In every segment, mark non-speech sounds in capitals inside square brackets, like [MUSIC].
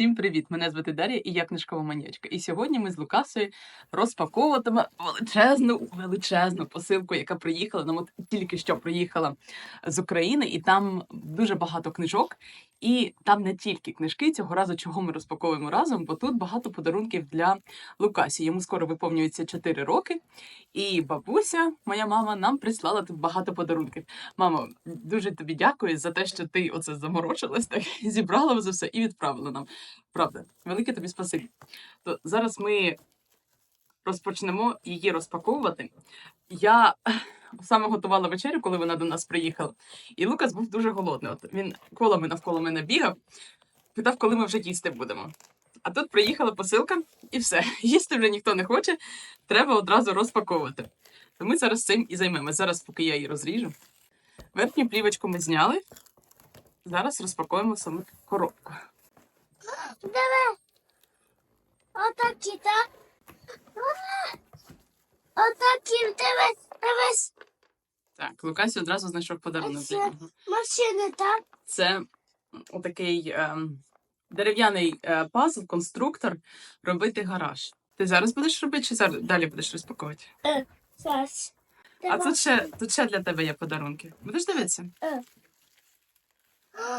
Всім привіт! Мене звати Дар'я і я книжкова маньячка. І сьогодні ми з Лукасою розпаковуватиме величезну, величезну посилку, яка приїхала. Нам от тільки що приїхала з України, і там дуже багато книжок. І там не тільки книжки цього разу, чого ми розпаковуємо разом, бо тут багато подарунків для Лукасі. Йому скоро виповнюється 4 роки. І бабуся, моя мама, нам прислала тут багато подарунків. Мамо, дуже тобі дякую за те, що ти оце заморочилась, так [LAUGHS] зібрала за все і відправила нам. Правда, велике тобі спасибі. То зараз ми розпочнемо її розпаковувати. Я саме готувала вечерю, коли вона до нас приїхала, і Лукас був дуже голодний. От він колами навколо мене бігав, питав, коли ми вже їсти будемо. А тут приїхала посилка, і все. [LAUGHS] Їсти вже ніхто не хоче, треба одразу розпаковувати. То ми зараз цим і займемося. Зараз, поки я її розріжу. Верхню плівочку ми зняли. Зараз розпакуємо саму коробку. Давай. Отакі, так? Отакі, дивись, дивись. Так, Лукасі одразу знайшов подарунок. для нього. Машини, так? Це отакий ем, дерев'яний е, пазл, конструктор, робити гараж. Ти зараз будеш робити чи зараз далі будеш розпаковувати? Зараз. А тут ще, тут ще для тебе є подарунки. Будеш дивитися?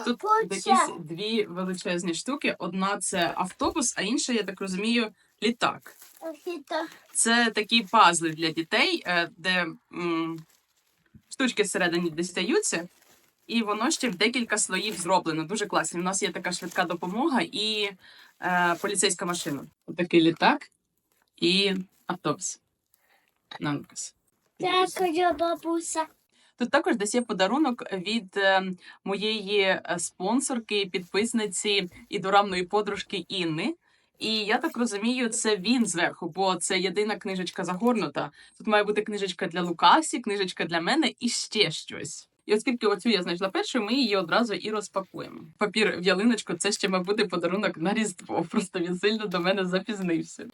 Тут якісь дві величезні штуки. Одна це автобус, а інша, я так розумію, літак. Це такі пазли для дітей, е, де м, штучки всередині дістаються, і воно ще в декілька слоїв зроблено. Дуже класно. У нас є така швидка допомога і е, поліцейська машина. Отакий літак і автобус. На Дякую, бабуся. Тут також десь подарунок від е, моєї е, спонсорки, підписниці і дорамної подружки Інни. І я так розумію, це він зверху, бо це єдина книжечка загорнута. Тут має бути книжечка для Лукасі, книжечка для мене і ще щось. І оскільки оцю я знайшла першою, ми її одразу і розпакуємо. Папір в ялиночку це ще, має бути подарунок на Різдво. Просто він сильно до мене запізнився.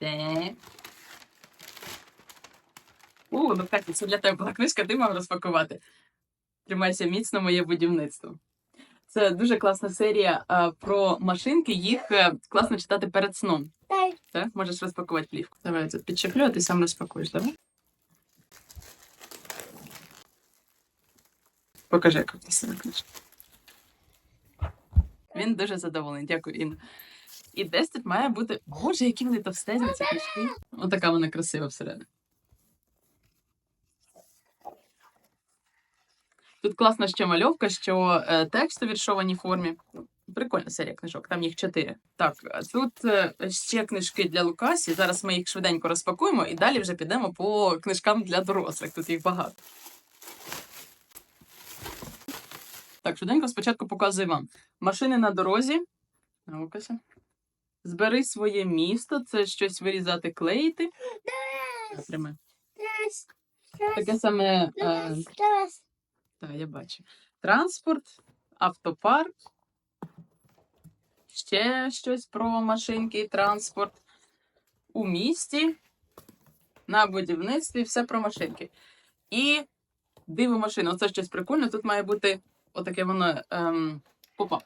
О, ну так, це для тебе була книжка, ти мав розпакувати. Тримайся міцно, моє будівництво. Це дуже класна серія а, про машинки. Їх е, класно читати перед сном. Дай. Так? Можеш розпакувати плівку. Давай я тут підчеплю, а ти сам розпакуєш, давай. Покажи, яка красива книжка. Він дуже задоволений. Дякую, Інна. І десь тут має бути. Боже, які вони товстезні ці книжки. Отака вона красива всередині. Тут класна ще мальовка, що е, текст у віршованій формі. Прикольна серія книжок, там їх чотири. Так, тут е, ще книжки для Лукасі. Зараз ми їх швиденько розпакуємо і далі вже підемо по книжкам для дорослих. Тут їх багато. Так, швиденько спочатку показую вам. Машини на дорозі. На Лукасі. Збери своє місто, це щось вирізати, клеїти. Таке саме. Е. Так, я бачу. Транспорт, автопарк. Ще щось про машинки і транспорт. У місті, на будівництві, все про машинки. І диво машини. Оце щось прикольне. Тут має бути отаке воно ем, попа.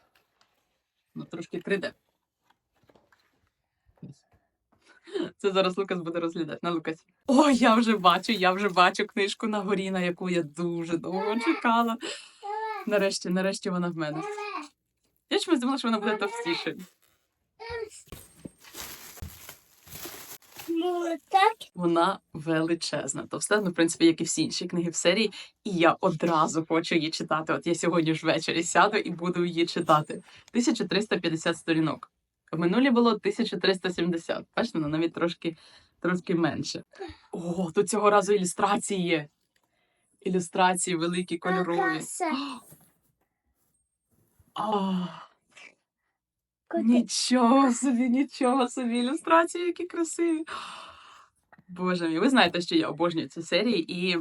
Ну, трошки 3D. Це зараз Лукас буде розглядати на Лукасі. О, я вже бачу, я вже бачу книжку на горі, на яку я дуже довго чекала. Нарешті, нарешті вона в мене. Я чомусь думала, що вона буде товстіше. Вона величезна, товста, ну, в принципі, як і всі інші книги в серії. І я одразу хочу її читати. От я сьогодні ж ввечері сяду і буду її читати. 1350 сторінок. В минулі було 1370. Бачите, вона навіть трошки, трошки менше. О, тут цього разу ілюстрації є. Ілюстрації великі, кольорові. А, Нічого собі, нічого собі. Ілюстрації, які красиві. Боже мій, ви знаєте, що я обожнюю ці серії, і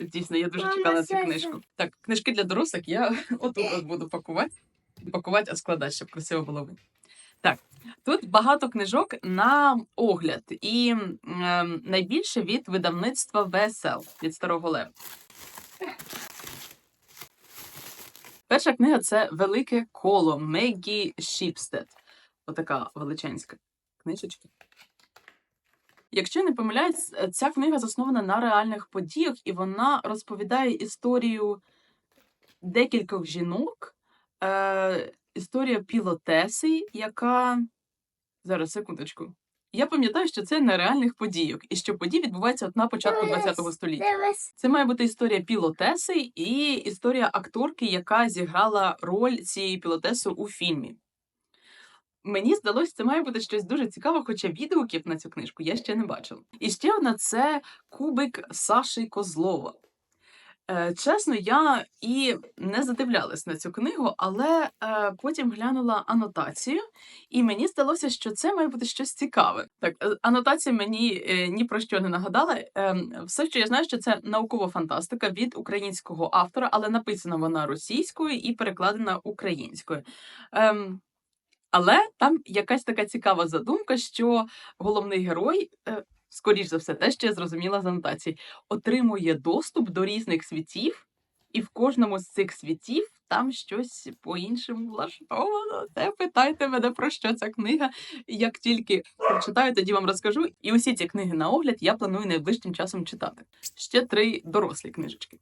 дійсно я дуже чекала цю книжку. Так, книжки для дорослих я [LAUGHS] отут буду пакувати. Пакувати, а складати, щоб красиво було видно. Так, тут багато книжок на огляд, і ем, найбільше від видавництва ВСЛ від Старого Лева. Перша книга це Велике коло Меггі Шіпстед. Отака величенська книжечка. Якщо не помиляюсь, е, ця книга заснована на реальних подіях, і вона розповідає історію декількох жінок. Е, історія пілотеси, яка. Зараз, секундочку. Я пам'ятаю, що це на реальних подіях, і що події відбуваються от на початку ХХ століття. Це має бути історія пілотеси і історія акторки, яка зіграла роль цієї пілотеси у фільмі. Мені здалося, це має бути щось дуже цікаве, хоча відгуків на цю книжку я ще не бачила. І ще одна це кубик Саші Козлова. Е, чесно, я і не задивлялась на цю книгу, але е, потім глянула анотацію, і мені здалося, що це має бути щось цікаве. Так, е, анотація мені ні про що не нагадала. Е, все, що я знаю, що це наукова фантастика від українського автора, але написана вона російською і перекладена українською. Ем, але там якась така цікава задумка, що головний герой, скоріш за все, те, що я зрозуміла з анотації, отримує доступ до різних світів, і в кожному з цих світів там щось по-іншому влаштовано. Те питайте мене про що ця книга. Як тільки прочитаю, тоді вам розкажу. І усі ці книги на огляд я планую найближчим часом читати. Ще три дорослі книжечки.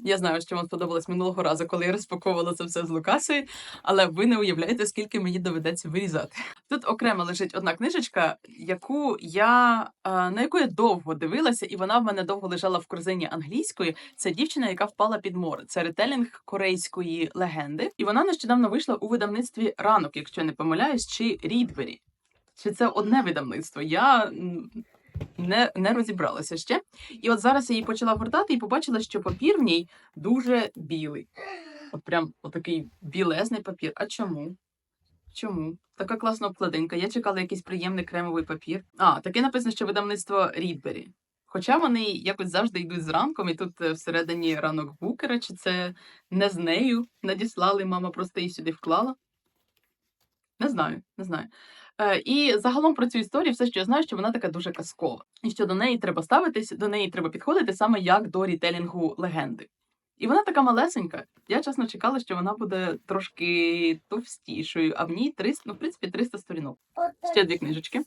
Я знаю, що вам сподобалось минулого разу, коли я розпаковувала це все з Лукасою, але ви не уявляєте, скільки мені доведеться вирізати. Тут окремо лежить одна книжечка, яку я е, на яку я довго дивилася, і вона в мене довго лежала в корзині англійської. Це дівчина, яка впала під море. Це ретелінг корейської легенди, і вона нещодавно вийшла у видавництві ранок, якщо не помиляюсь, чи Рідбері. Чи це одне видавництво? Я не, не розібралася ще. І от зараз я її почала гортати і побачила, що папір в ній дуже білий. От прям отакий білезний папір. А чому? Чому? Така класна обкладинка. Я чекала якийсь приємний кремовий папір. А, таке написано, що видавництво Рідбері. Хоча вони якось завжди йдуть з ранком, і тут е, всередині ранок букера, чи це не з нею надіслали, мама просто її сюди вклала. Не знаю, не знаю. Е, і загалом про цю історію, все, що я знаю, що вона така дуже казкова. І що до неї треба ставитись, до неї треба підходити саме як до рітелінгу легенди. І вона така малесенька. Я чесно чекала, що вона буде трошки товстішою, а в ній 300, ну, в принципі, 300 сторінок. Ще дві книжечки.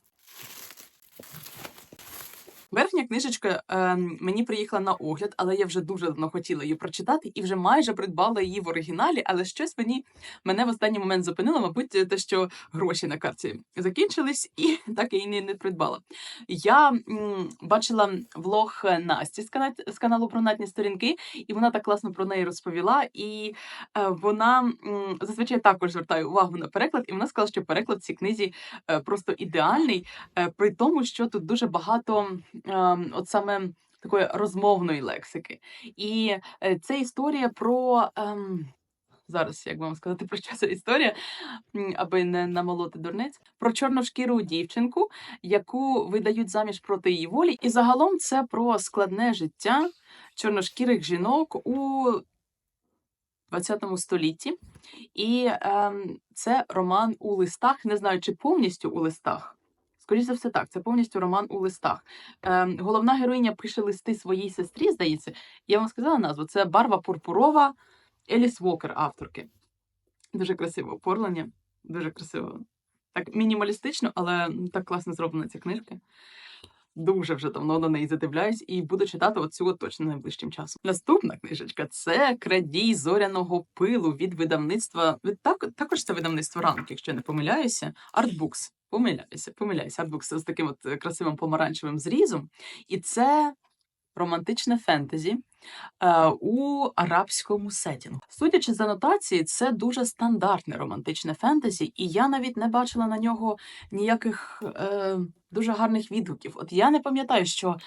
Верхня книжечка е, мені приїхала на огляд, але я вже дуже давно хотіла її прочитати і вже майже придбала її в оригіналі, але щось мені мене в останній момент зупинило, мабуть, те, що гроші на карті закінчились, і [LAUGHS] так я її не, не придбала. Я м, бачила влог Насті з, кана... з каналу про натні сторінки, і вона так класно про неї розповіла. І е, вона м, зазвичай також звертає увагу на переклад, і вона сказала, що переклад в цій книзі е, просто ідеальний, е, при тому, що тут дуже багато от саме такої розмовної лексики. І е, це історія про. ем, Зараз, як вам сказати, про що ця історія, аби не намолоти дурниць, про чорношкіру дівчинку, яку видають заміж проти її волі. І загалом це про складне життя чорношкірих жінок у ХХ столітті. І ем, це роман у листах. Не знаю, чи повністю у листах. Скоріше за все, так, це повністю роман у листах. Ем, головна героїня пише листи своїй сестрі, здається. Я вам сказала назву. Це Барва Пурпурова, Еліс Вокер, авторки. Дуже красиве оформлення, дуже красиво. Так мінімалістично, але так класно зроблена ця книжка. Дуже вже давно на неї задивляюсь і буду читати оцю точно найближчим часом. Наступна книжечка це Крадій зоряного пилу від видавництва. від так, також це видавництво ранок, якщо не помиляюся. Артбукс. Помиляюся, помиляюся. Артбукс з таким от красивим помаранчевим зрізом. І це романтичне фентезі е, у арабському сетінгу. Судячи з анотації, це дуже стандартне романтичне фентезі, і я навіть не бачила на нього ніяких е, дуже гарних відгуків. От я не пам'ятаю, що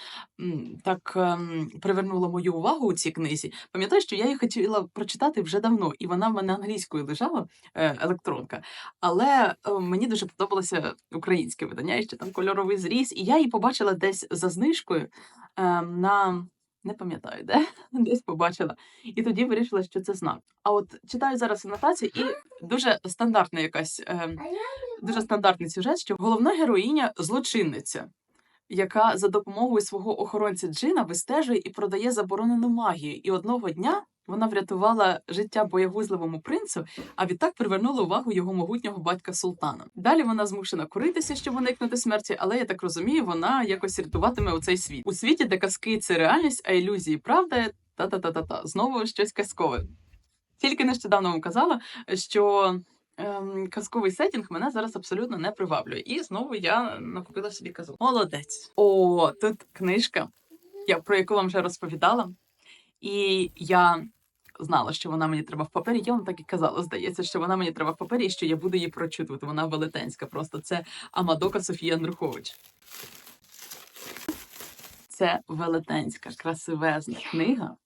так привернула привернуло мою увагу у цій книзі. Пам'ятаю, що я її хотіла прочитати вже давно, і вона в мене англійською лежала, е, електронка. Але е, мені дуже подобалося українське видання, і ще там кольоровий зріз, і я її побачила десь за знижкою е, на. Не пам'ятаю, де [LAUGHS] десь побачила. І тоді вирішила, що це знак. А от читаю зараз анотацію, і дуже стандартна якась е, дуже стандартний сюжет, що головна героїня злочинниця, яка за допомогою свого охоронця Джина вистежує і продає заборонену магію. І одного дня Вона врятувала життя боягузливому принцу, а відтак привернула увагу його могутнього батька султана. Далі вона змушена коритися, щоб уникнути смерті, але я так розумію, вона якось рятуватиме у цей світ. У світі, де казки це реальність, а ілюзії правда. Та-та-та-та-та. Знову щось казкове. Тільки нещодавно вам казала, що ем, казковий сетінг мене зараз абсолютно не приваблює. І знову я накупила собі казу. Молодець. О, тут книжка, я, про яку вам вже розповідала. І я знала, що вона мені треба в папері. Я вам так і казала, здається, що вона мені треба в папері, і що я буду її прочитувати. Вона велетенська. Просто це Амадока Софія Андрухович. Це велетенська, красивезна книга.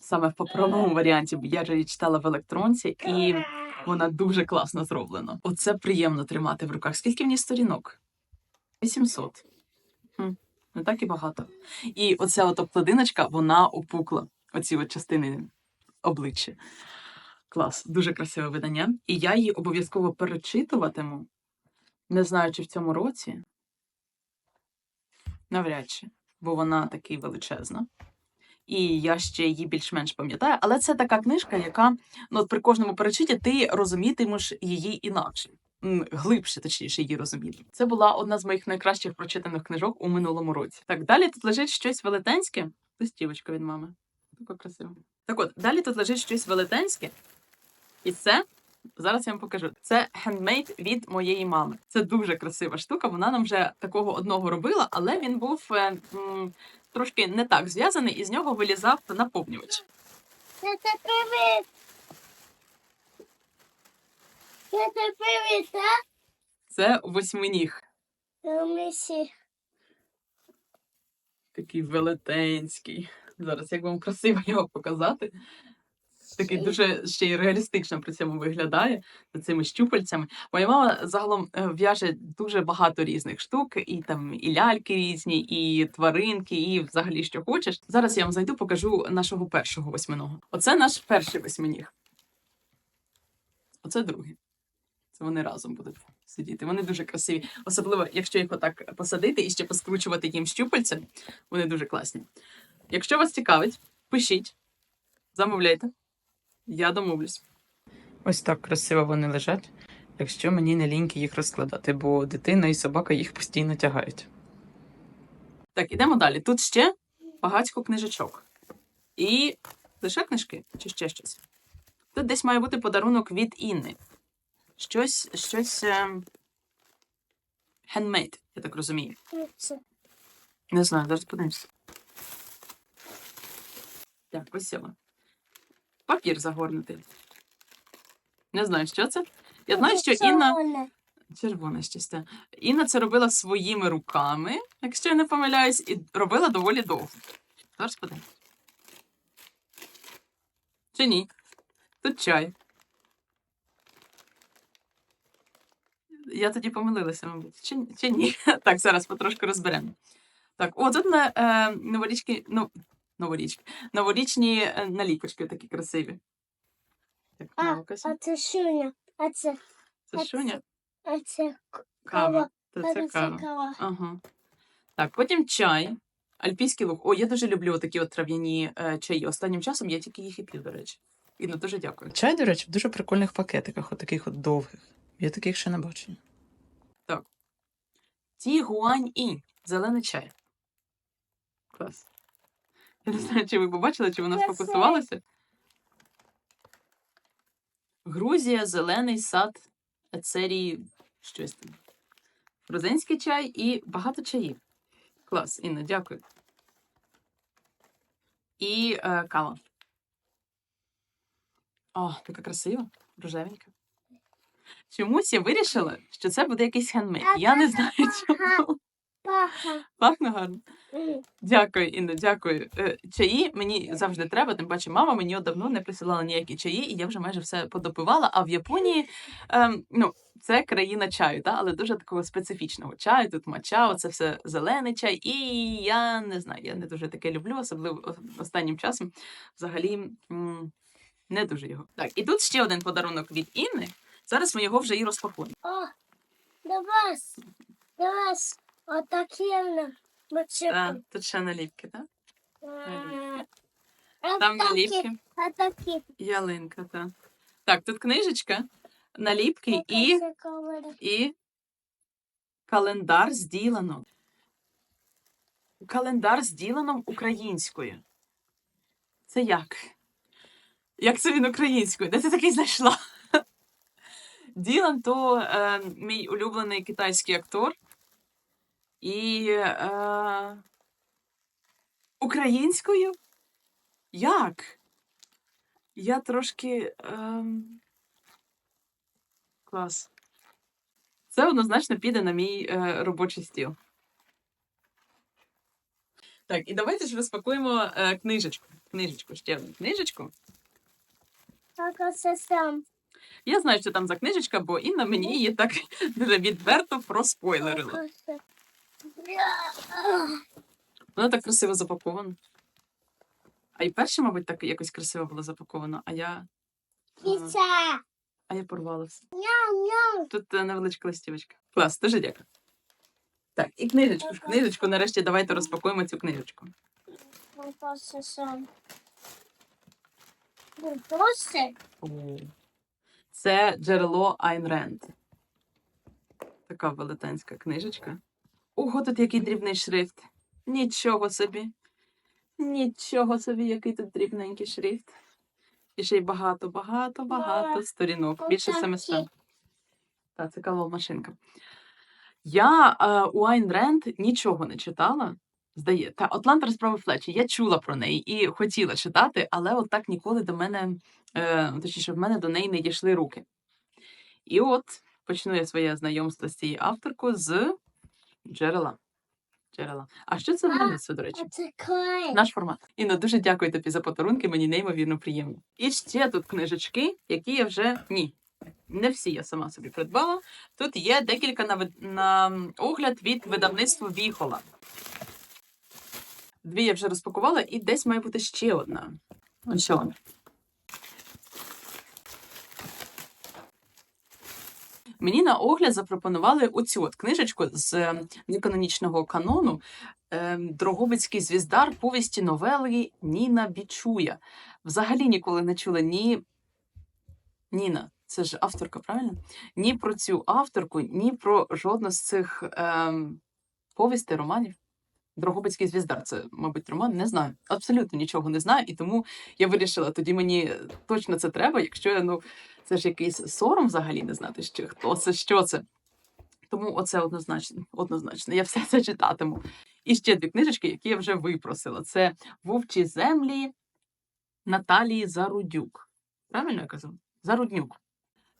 Саме в паперовому варіанті, бо я вже її читала в електронці, і вона дуже класно зроблена. Оце приємно тримати в руках. Скільки в ній сторінок? 800. Не так і багато. І оця от обкладиночка, вона опукла. Оці от частини обличчя. Клас, дуже красиве видання. І я її обов'язково перечитуватиму. Не знаю, чи в цьому році. Навряд чи, бо вона таки величезна. І я ще її більш-менш пам'ятаю. Але це така книжка, яка ну, при кожному перечитті ти розумітимеш її інакше. Глибше, точніше, її розуміти. Це була одна з моїх найкращих прочитаних книжок у минулому році. Так, далі тут лежить щось велетенське. Листівочка від мами. Така красива. Так от, далі тут лежить щось велетенське. І це зараз я вам покажу. Це хендмейд від моєї мами. Це дуже красива штука. Вона нам вже такого одного робила, але він був е, м, трошки не так зв'язаний, і з нього вилізав наповнювач. Це привіт. Це восьминіг. Такий велетенський. Зараз як вам красиво його показати. Такий дуже ще й реалістично при цьому виглядає з цими щупальцями. Моя мама загалом е, в'яже дуже багато різних штук, і там і ляльки різні, і тваринки, і взагалі що хочеш. Зараз я вам зайду, покажу нашого першого восьминого. Оце наш перший восьминіг. Оце другий. Це вони разом будуть сидіти. Вони дуже красиві. Особливо, якщо їх отак посадити і ще поскручувати їм щупальця, вони дуже класні. Якщо вас цікавить, пишіть, замовляйте. Я домовлюсь. Ось так красиво вони лежать, якщо мені не ліньки їх розкладати, бо дитина і собака їх постійно тягають. Так, ідемо далі. Тут ще багатько книжечок. І лише книжки, чи ще щось. Тут десь має бути подарунок від Інни. Щось, щось. Handmade, я так розумію. Це. Не знаю, зараз подивимось. Так, ось воно. Папір загорнутий. Не знаю, що це. Я знаю, що Інна. Червоне. Червоне щось. те. Інна це робила своїми руками, якщо я не помиляюсь, і робила доволі довго. Зараз подивимось. Чи ні? Тут чай. Я тоді помилилася, мабуть. Чи, чи ні? [LAUGHS] Так, зараз потрошку розберемо. Так, о, тут на, е, новорічки, ну, новорічки, новорічні е, наліпочки такі красиві. Так, А, а це шуня. А це, Це шуня? а це Кава. кава. Та це це кава. кава. Ага. Так, потім чай. Альпійський луг. О, я дуже люблю такі от трав'яні е, чаї. Останнім часом я тільки їх і п'ю, до речі. Інно, дуже дякую. Чай, до речі, в дуже прикольних пакетиках, от таких от довгих. Я таких ще не бачив. Так. Ті гуань інь. Зелений чай. Клас. Я не знаю, чи ви побачили, чи вона сфокусувалася. Грузія, зелений сад серії щось там. Грузинський чай і багато чаїв. Клас, Інна, дякую. І е, кава. О, така красива, рожевенька. Чомусь я вирішила, що це буде якийсь хендмейд. Я не знаю чому. Пахне гарно. Дякую, Інна, дякую. Е, Чаї мені завжди треба, тим паче мама мені от давно не присилала ніякі чаї, і я вже майже все подопивала. А в Японії ем, ну, це країна чаю, та? але дуже такого специфічного чаю. Тут мача, це все зелений чай. І я не знаю, я не дуже таке люблю, особливо останнім часом. Взагалі м, не дуже його. Так, і тут ще один подарунок від Інни. Зараз ми його вже і розпакуємо. О, до вас. До вас. Отакі бочку. тут ще наліпки, так? А Там наліпки. Ялинка, так. Так, тут книжечка, наліпки і, і календар з Діланом. Календар з Діланом українською. Це як? Як це він українською? Де ти такий знайшла? Ділан то е, мій улюблений китайський актор. І е, українською? Як? Я трошки. ем, Клас. Це однозначно піде на мій е, робочий стіл. Так, і давайте ж розпакуємо е, книжечку. Книжечку, ще одну книжечку. Так оце сам. Я знаю, що там за книжечка, бо Інна мені її так [LAUGHS] дуже відверто проспойлерила. Вона так красиво запакована. А і перше, мабуть, так якось красиво було запаковано, а я. Піца. А я порвала все. Тут е, невеличка листівочка. Клас, дуже дякую. Так, і книжечку книжечку. Нарешті давайте розпакуємо цю книжечку. О. Це джерело Айн Ренд. Така велетенська книжечка. Ого, тут який дрібний шрифт. Нічого собі. Нічого собі, який тут дрібненький шрифт. І ще й багато, багато, багато Да. сторінок. Більше Отакі. 700. Так, це кава машинка. Я е, у Айн Ренд нічого не читала. Здає, та Атлант розправи Флечі. Я чула про неї і хотіла читати, але от так ніколи до мене, е, точніше, в мене до неї не дійшли руки. І от почну я своє знайомство з цією авторкою з джерела. джерела. А що це в мене, до речі? Клей. Наш формат. Інно, дуже дякую тобі за подарунки, мені неймовірно приємно. І ще тут книжечки, які я вже ні. Не всі я сама собі придбала. Тут є декілька на, на огляд від видавництва Віхола. Дві я вже розпакувала, і десь має бути ще одна. Ось що вона. Мені на огляд запропонували оцю от книжечку з неканонічного канону е, Дрогобицький звіздар повісті новели Ніна Бічуя. Взагалі ніколи не чула ні Ніна, це ж авторка, правильно? Ні про цю авторку, ні про жодну з цих ем, повістей, романів. Дрогобицький звіздар, це, мабуть, роман, не знаю. Абсолютно нічого не знаю. І тому я вирішила, тоді мені точно це треба, якщо я, ну, це ж якийсь сором взагалі не знати, що, хто це, що це. Тому оце однозначно, однозначно. Я все це читатиму. І ще дві книжечки, які я вже випросила. Це Вовчі землі Наталії Зарудюк. Правильно я казав? Заруднюк.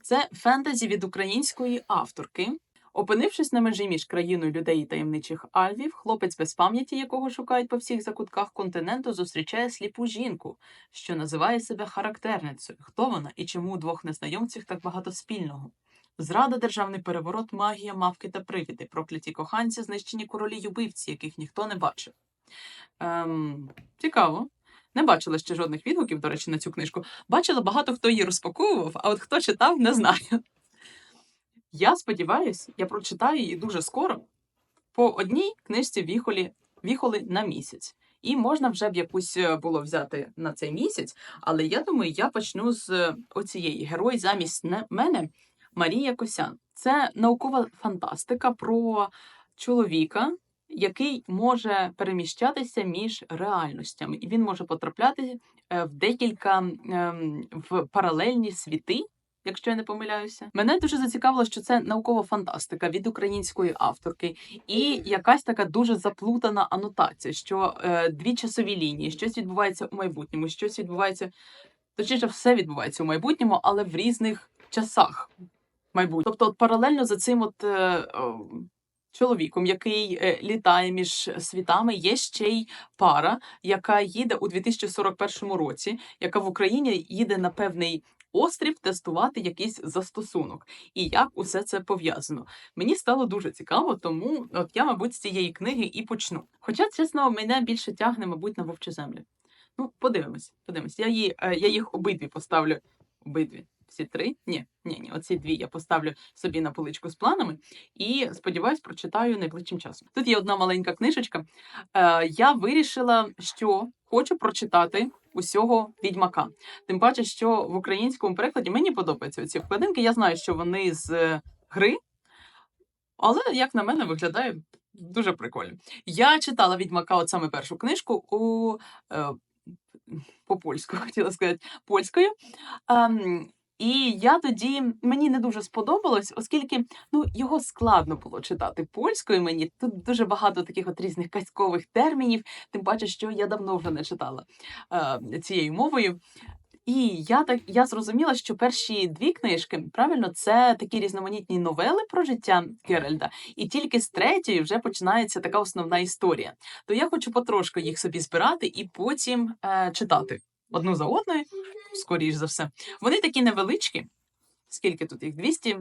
Це фентезі від української авторки. Опинившись на межі між країною людей і таємничих альвів, хлопець без пам'яті, якого шукають по всіх закутках континенту, зустрічає сліпу жінку, що називає себе характерницею. Хто вона і чому у двох незнайомців так багато спільного? Зрада, державний переворот, магія, мавки та привіди, прокляті коханці, знищені королі й убивці, яких ніхто не бачив. Ем, цікаво. Не бачила ще жодних відгуків, до речі, на цю книжку. Бачила багато хто її розпаковував, а от хто читав, не знаю. Я сподіваюся, я прочитаю її дуже скоро по одній книжці віхолі, віхоли на місяць. І можна вже б якусь е, було взяти на цей місяць, але я думаю, я почну з е, оцієї герой замість мене Марія Косян. Це наукова фантастика про чоловіка, який може переміщатися між реальностями, і він може потрапляти е, в декілька ем, в паралельні світи. Якщо я не помиляюся, мене дуже зацікавило, що це наукова фантастика від української авторки, і якась така дуже заплутана анотація, що е, дві часові лінії, щось відбувається у майбутньому, щось відбувається, точніше, все відбувається у майбутньому, але в різних часах майбутнього. Тобто, от паралельно за цим от е, о, чоловіком, який е, літає між світами, є ще й пара, яка їде у 2041 році, яка в Україні їде на певний острів тестувати якийсь застосунок. І як усе це пов'язано. Мені стало дуже цікаво, тому от я, мабуть, з цієї книги і почну. Хоча, чесно, мене більше тягне, мабуть, на вовчі землі. Ну, подивимось, подивимось. Я, її, е, я їх обидві поставлю. Обидві. Всі три? Ні, ні, ні. Оці дві я поставлю собі на поличку з планами і сподіваюсь, прочитаю найближчим часом. Тут є одна маленька книжечка. Е, я вирішила, що хочу прочитати усього відьмака. Тим паче, що в українському перекладі мені подобаються ці обкладинки. Я знаю, що вони з е, гри, але, як на мене, виглядає дуже прикольно. Я читала відьмака, от саме першу книжку у е, по польську, [LAUGHS] хотіла сказати, польською. Ем, і я тоді мені не дуже сподобалось, оскільки ну його складно було читати польською. Мені тут дуже багато таких от різних казкових термінів, тим паче, що я давно вже не читала е, цією мовою. І я так я зрозуміла, що перші дві книжки правильно це такі різноманітні новели про життя Геральда, і тільки з третьої вже починається така основна історія. То я хочу потрошку їх собі збирати і потім е, читати одну за одною, скоріш за все. Вони такі невеличкі. Скільки тут їх? 200?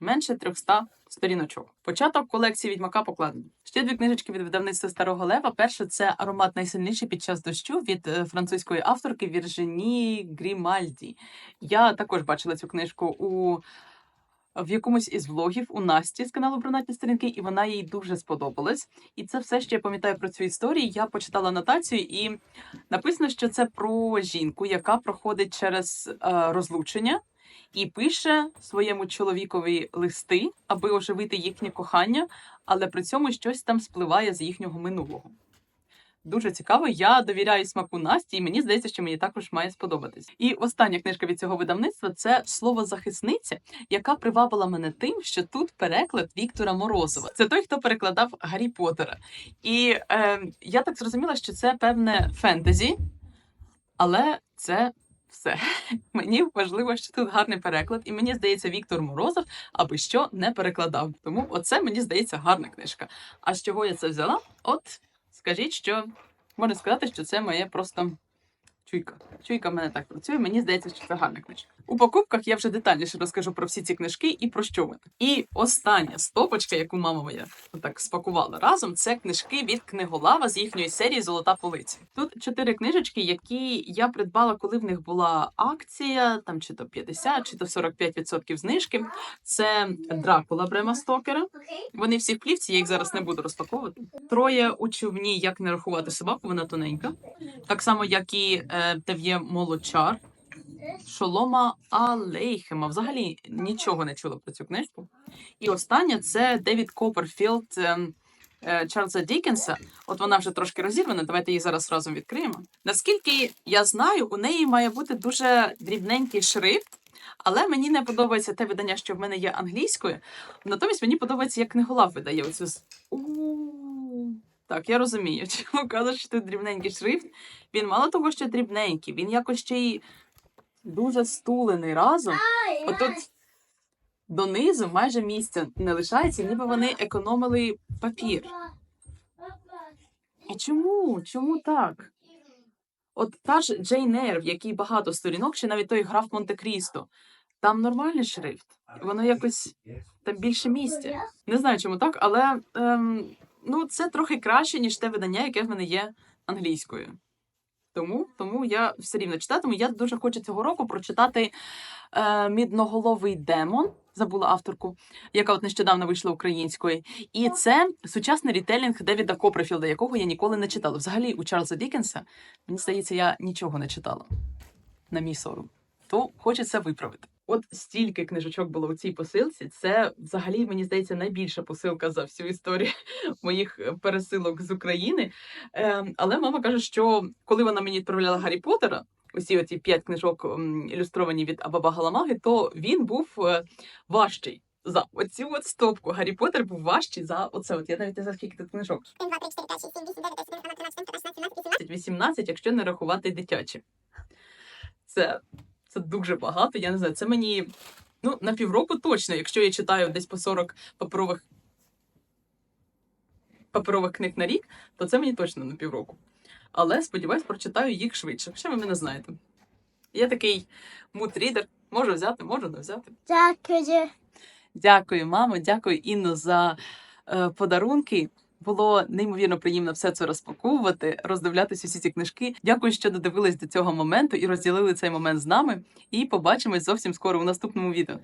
Менше 300 сторіночок. Початок колекції відьмака покладено. Ще дві книжечки від видавництва Старого Лева. Перша це аромат найсильніший під час дощу від е, французької авторки Віржині Грімальді. Я також бачила цю книжку у в якомусь із влогів у Насті з каналу Брунатні сторінки, і вона їй дуже сподобалась. І це все, що я пам'ятаю про цю історію. Я почитала анотацію, і написано, що це про жінку, яка проходить через е, розлучення і пише своєму чоловікові листи, аби оживити їхнє кохання, але при цьому щось там спливає з їхнього минулого. Дуже цікаво. Я довіряю смаку Насті, і мені здається, що мені також має сподобатись. І остання книжка від цього видавництва це слово захисниця, яка привабила мене тим, що тут переклад Віктора Морозова. Це той, хто перекладав Гаррі Поттера. І е, я так зрозуміла, що це певне фентезі, але це все. Мені важливо, що тут гарний переклад, і мені здається, Віктор Морозов аби що не перекладав. Тому оце мені здається гарна книжка. А з чого я це взяла? От скажіть, що можна сказати, що це моє просто чуйка. Чуйка в мене так працює. Мені здається, що це гарна книжка. У покупках я вже детальніше розкажу про всі ці книжки і про що вони. І остання стопочка, яку мама моя так спакувала разом, це книжки від книголава з їхньої серії Золота полиця. Тут чотири книжечки, які я придбала, коли в них була акція, там чи то 50, чи то 45% знижки. Це Дракула Брема Стокера. Вони всі в плівці, я їх зараз не буду розпаковувати. Троє у човні, як не рахувати собаку, вона тоненька. Так само, як і е, Тев'є Молочар, Шолома Алейхема. Взагалі нічого не чула про цю книжку. І остання це Девід Копперфілд е, е, Чарльза Дікенса. От вона вже трошки розірвана. Давайте її зараз разом відкриємо. Наскільки я знаю, у неї має бути дуже дрібненький шрифт. Але мені не подобається те видання, що в мене є англійською. Натомість мені подобається, як книголав видає оцю. Так, я розумію, [LAUGHS] чому кажуть, що тут дрібненький шрифт. Він мало того, що дрібненький, він якось ще й дуже стулений разом. Отут донизу майже місця не лишається, ніби вони економили папір. І чому? Чому так? От та ж Джейн Eyre, в якій багато сторінок, чи навіть той граф Монте-Крісто. Там нормальний шрифт, воно якось там більше місця. Не знаю, чому так, але ем, ну, це трохи краще, ніж те видання, яке в мене є англійською. Тому, тому я все рівно читатиму. Я дуже хочу цього року прочитати е, Мідноголовий демон. Забула авторку, яка от нещодавно вийшла українською. І це сучасний рітелінг Девіда Копрофілда, якого я ніколи не читала. Взагалі, у Чарльза Дікенса, мені здається, я нічого не читала на мій сором. То хочеться виправити. От стільки книжечок було у цій посилці. Це взагалі, мені здається, найбільша посилка за всю історію [LAUGHS] моїх е, пересилок з України. Е, але мама каже, що коли вона мені відправляла Гаррі Поттера, усі оці п'ять книжок ілюстровані від Абаба Галамаги, то він був е, важчий. За оцю от стопку Гаррі Поттер був важчий за оце. От я навіть не знаю, скільки тут книжок. 1, 2, 3, 4, 5, 6, 7, 8, 9, 10, 11, 12, 13, 14, 15, 16, 18, якщо не рахувати дитячі. Це, це дуже багато. Я не знаю, це мені ну, на півроку точно, якщо я читаю десь по 40 паперових паперових книг на рік, то це мені точно на півроку. Але сподіваюсь, прочитаю їх швидше. Ще ви мене знаєте. Я такий мудрідер, можу взяти, можу не взяти. Дякую. Дякую, мамо, дякую, Інно, за е, подарунки. Було неймовірно приємно все це розпаковувати, роздивлятися усі ці книжки. Дякую, що додивились до цього моменту і розділили цей момент з нами. І побачимось зовсім скоро у наступному відео.